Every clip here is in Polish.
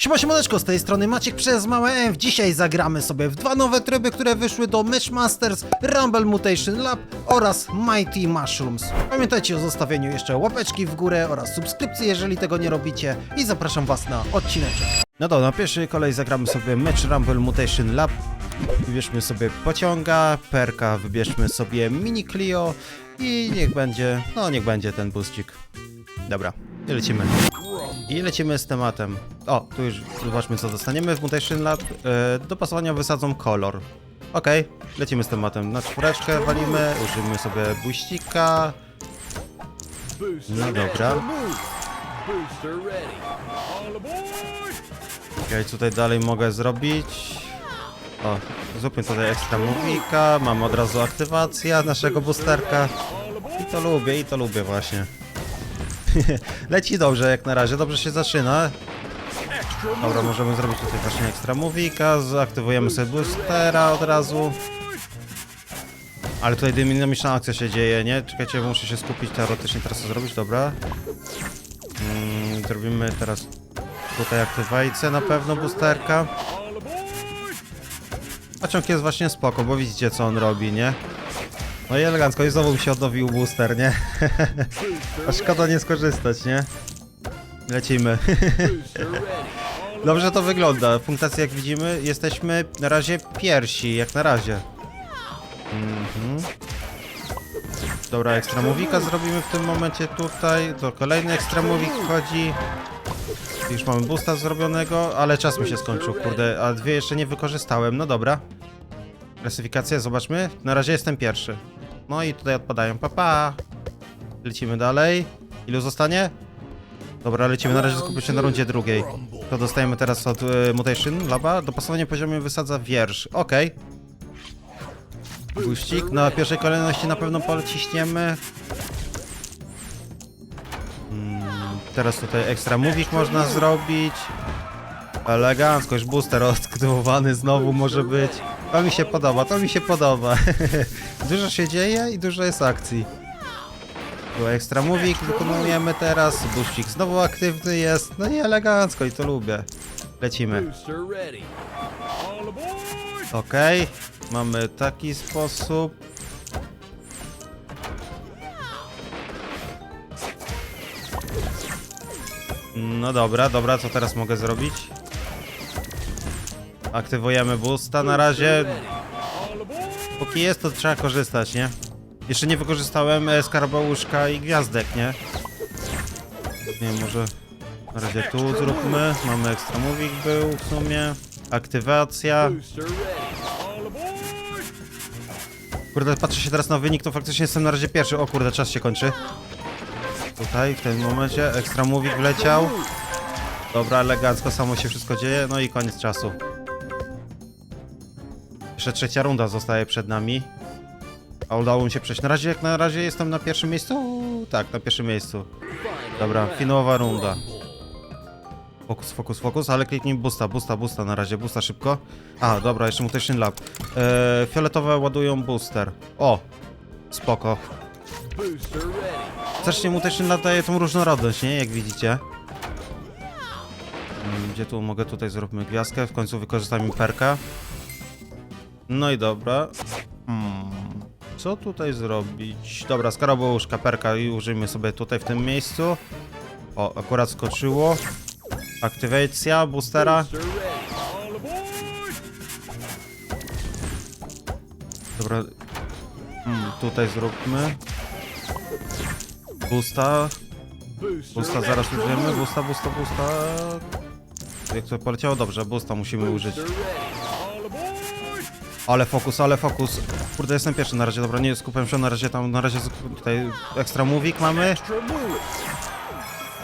Siema siemaneczko, z tej strony Maciek przez małe M. Dzisiaj zagramy sobie w dwa nowe tryby, które wyszły do Masters, Rumble Mutation Lab oraz Mighty Mushrooms. Pamiętajcie o zostawieniu jeszcze łapeczki w górę oraz subskrypcji, jeżeli tego nie robicie i zapraszam was na odcineczek. No to na pierwszej kolej zagramy sobie Match Rumble Mutation Lab. Wybierzmy sobie pociąga, perka wybierzmy sobie Mini Clio i niech będzie, no niech będzie ten buscik. Dobra, lecimy. I lecimy z tematem. O, tu już zobaczmy co dostaniemy w Mutation Lab. E, do pasowania wysadzą kolor. Okej, lecimy z tematem. Na czwóreczkę walimy, użyjmy sobie buścika. No dobra. Okej, tutaj dalej mogę zrobić. O, zróbmy tutaj ekstra mówika. Mamy od razu aktywacja naszego boosterka. I to lubię, i to lubię właśnie. Leci dobrze jak na razie, dobrze się zaczyna. Dobra, możemy zrobić tutaj właśnie ekstra mówika, zaktywujemy sobie boostera od razu. Ale tutaj dynamiczna akcja się dzieje, nie? Czekajcie, muszę się skupić teoretycznie teraz co zrobić, dobra. Mm, zrobimy teraz tutaj aktywację na pewno boosterka. Pociąg jest właśnie spoko, bo widzicie co on robi, nie? No i elegancko, i znowu mi się odnowił booster, nie? A szkoda nie skorzystać, nie? Lecimy. Dobrze to wygląda. Punktacja jak widzimy, jesteśmy na razie pierwsi, jak na razie. Mhm. Dobra, ekstramowika zrobimy w tym momencie tutaj. To kolejny ekstramowik wchodzi. Już mamy boosta zrobionego, ale czas mi się skończył, kurde, a dwie jeszcze nie wykorzystałem. No dobra. Klasyfikacja, zobaczmy. Na razie jestem pierwszy. No i tutaj odpadają. Pa, pa. Lecimy dalej. Ilu zostanie? Dobra, lecimy. Na razie skupię się na rundzie drugiej. To dostajemy teraz od y, Mutation Laba. Dopasowanie poziomu wysadza wiersz. Okej. Guścik. Na pierwszej kolejności na pewno poleciśniemy. Mm, teraz tutaj ekstra movik można zrobić. Elegancko, już booster odktywowany znowu może być. To mi się podoba, to mi się podoba. dużo się dzieje i dużo jest akcji. Tu ekstra movik wykonujemy teraz, buścik znowu aktywny jest, no i elegancko i to lubię. Lecimy. Okej, mamy taki sposób. No dobra, dobra, co teraz mogę zrobić? Aktywujemy boosta na razie. Póki jest, to trzeba korzystać, nie? Jeszcze nie wykorzystałem e, skarbałuszka i gwiazdek, nie? Nie może na razie tu zróbmy. Mamy extra moving był w sumie. Aktywacja. Kurde, patrzę się teraz na wynik, to faktycznie jestem na razie pierwszy. O kurde, czas się kończy. Tutaj, w tym momencie, ekstra moving wleciał. Dobra, elegancko, samo się wszystko dzieje. No i koniec czasu. Jeszcze trzecia runda zostaje przed nami. A udało mi się przejść. Na razie, jak na razie jestem na pierwszym miejscu? Tak, na pierwszym miejscu. Dobra, finałowa runda. Fokus, fokus, fokus, ale kliknij boosta, boosta, boosta na razie, boosta szybko. A, dobra, jeszcze Mutation Lab. Eee, fioletowe ładują booster. O, spoko. Strasznie Mutation Lab daje tą różnorodność, nie? Jak widzicie. Mm, Gdzie tu mogę? Tutaj zróbmy gwiazdkę, w końcu wykorzystajmy perka. No i dobra. Co tutaj zrobić? Dobra, skarabuszka, perka i użyjmy sobie tutaj w tym miejscu. O, akurat skoczyło. Aktywacja boostera. Dobra. Hmm, tutaj zróbmy. Booster Boosta zaraz użyjemy. Boosta, boosta, boosta. Jak to poleciało? Dobrze, boosta musimy użyć. Ale fokus, ale fokus. Kurde, jestem pierwszy na razie, dobra, nie skupiam się na razie tam, na razie tutaj ekstra movik mamy.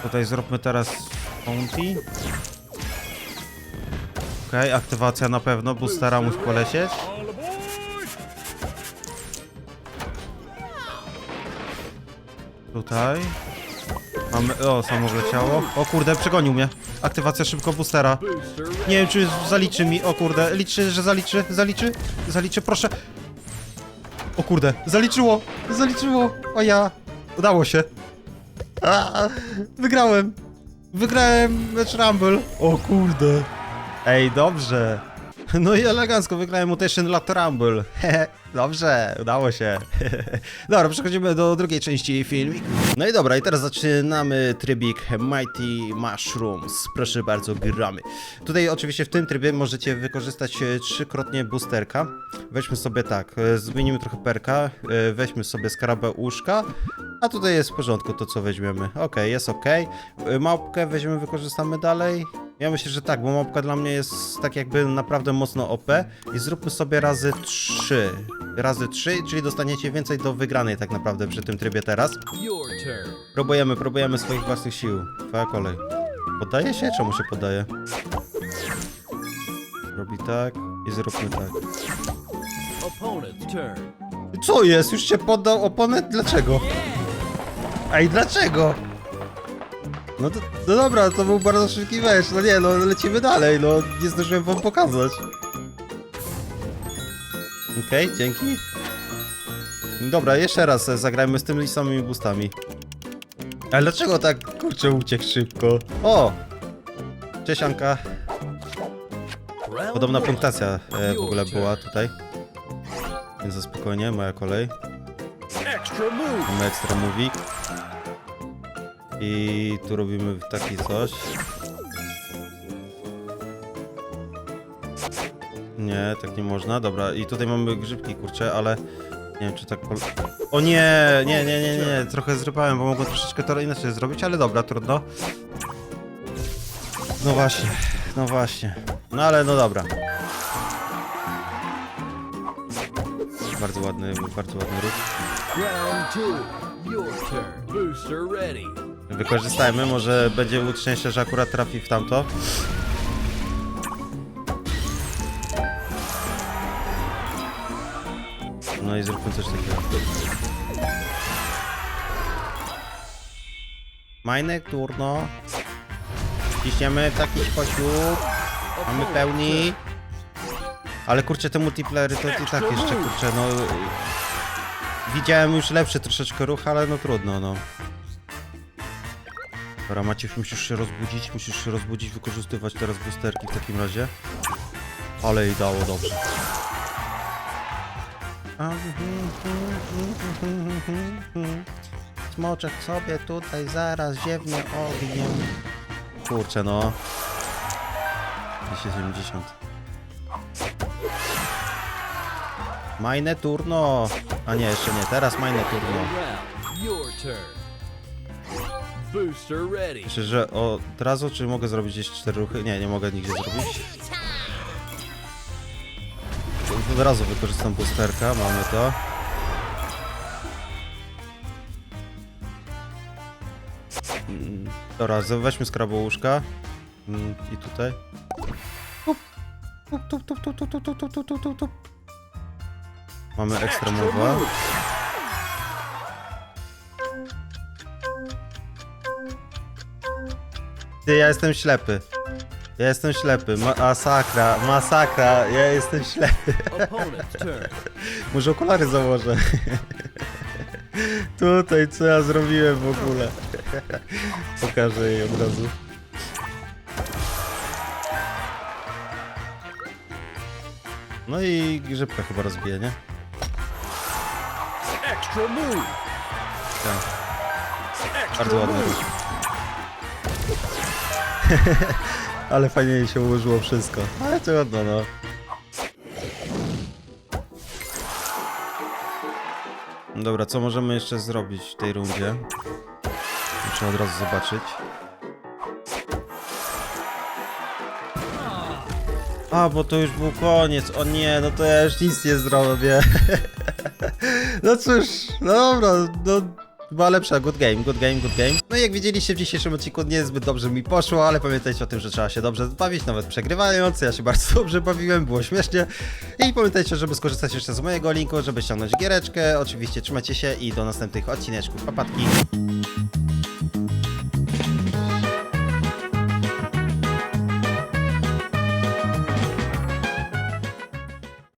Tutaj zróbmy teraz bounty. Okej, aktywacja na pewno, boostera musi polecieć. Tutaj. Mamy, o, samo wleciało. O kurde, przegonił mnie. Aktywacja szybko boostera. Nie wiem, czy zaliczy mi. O kurde, liczy, że zaliczy, zaliczy, zaliczy, proszę. O kurde, zaliczyło, zaliczyło. O ja. Udało się. A, wygrałem. Wygrałem mecz Rumble. O kurde. Ej, dobrze. No i elegancko wygrałem Mutation Lat Rumble. Hehe, dobrze, udało się. dobra, przechodzimy do drugiej części filmiku. No i dobra, i teraz zaczynamy trybik Mighty Mushrooms. Proszę bardzo, gramy. Tutaj oczywiście w tym trybie możecie wykorzystać e, trzykrotnie boosterka. Weźmy sobie tak, e, zmienimy trochę perka, e, weźmy sobie skarabę uszka, a tutaj jest w porządku to, co weźmiemy. Okej, jest. Y, Małpkę weźmiemy, wykorzystamy dalej. Ja myślę, że tak, bo małpka dla mnie jest tak jakby naprawdę mocno OP. I zróbmy sobie razy 3. Razy 3, czyli dostaniecie więcej do wygranej tak naprawdę przy tym trybie teraz. Próbujemy, próbujemy swoich własnych sił. Twoja kolej. Poddaje się? Czemu się poddaje? Robi tak i zróbmy tak. Co jest? Już się poddał oponent? Dlaczego? Ej, dlaczego? No, to, no dobra, to był bardzo szybki mecz. No nie, no lecimy dalej, no nie zdążyłem wam pokazać. Okej, dzięki. Dobra, jeszcze raz e, zagrajmy z tymi samymi boostami. Ale dlaczego tak, kurczę, uciekł szybko? O! Cześć Anka. Round Podobna punktacja e, w ogóle była tutaj. Więc za spokojnie, moja kolej. Extra move. Mamy ekstra movie. I tu robimy taki coś. Nie, tak nie można. Dobra, i tutaj mamy grzybki, kurcze, ale nie wiem, czy tak. pol- O nie, nie, nie, nie, nie, trochę zrypałem, bo mogłem troszeczkę to inaczej zrobić, ale dobra, trudno. No właśnie, no właśnie. No ale no dobra. Bardzo ładny, bardzo ładny ruch. Round two. Your turn. Booster ready. Wykorzystajmy, może będzie szczęścia, że akurat trafi w tamto. No i zróbmy coś takiego. Majnek, turno. Ciśniemy taki sposób. Mamy pełni. Ale kurczę, te multiplayery to i tak jeszcze, kurczę, no... Widziałem już lepszy troszeczkę ruch, ale no trudno, no. Dobra, Maciek, musisz się rozbudzić, musisz się rozbudzić, wykorzystywać teraz boosterki w takim razie. Ale i dało dobrze. Smoczek sobie tutaj zaraz ziewnie ogniem. Kurczę no. 270. Majne turno. A nie, jeszcze nie. Teraz majne turno. Myślę, że od razu, czy mogę zrobić jeszcze cztery ruchy? Nie, nie mogę nigdzie zrobić od razu wykorzystam boosterka, mamy to. Mm, Dobra, weźmy skrabołuszka. Mm, I tutaj. Mamy ekstremowa. Ty, ja jestem ślepy. Ja jestem ślepy. Masakra, masakra, ja jestem ślepy. Może okulary założę. Tutaj, co ja zrobiłem w ogóle. Pokażę jej od razu. No i grzybka chyba rozbije, nie? Extra move. Tak, bardzo ładny. Ale fajnie się ułożyło wszystko. Ale trudno, no. Dobra, co możemy jeszcze zrobić w tej rundzie? Muszę od razu zobaczyć. A, bo to już był koniec. O nie, no to ja już nic nie zrobię. no cóż, no dobra, no była lepsza. Good game, good game, good game. No i jak widzieliście w dzisiejszym odcinku niezbyt dobrze mi poszło, ale pamiętajcie o tym, że trzeba się dobrze bawić, nawet przegrywając. Ja się bardzo dobrze bawiłem, było śmiesznie. I pamiętajcie, żeby skorzystać jeszcze z mojego linku, żeby ściągnąć giereczkę. Oczywiście trzymajcie się i do następnych odcineczków. Papatki.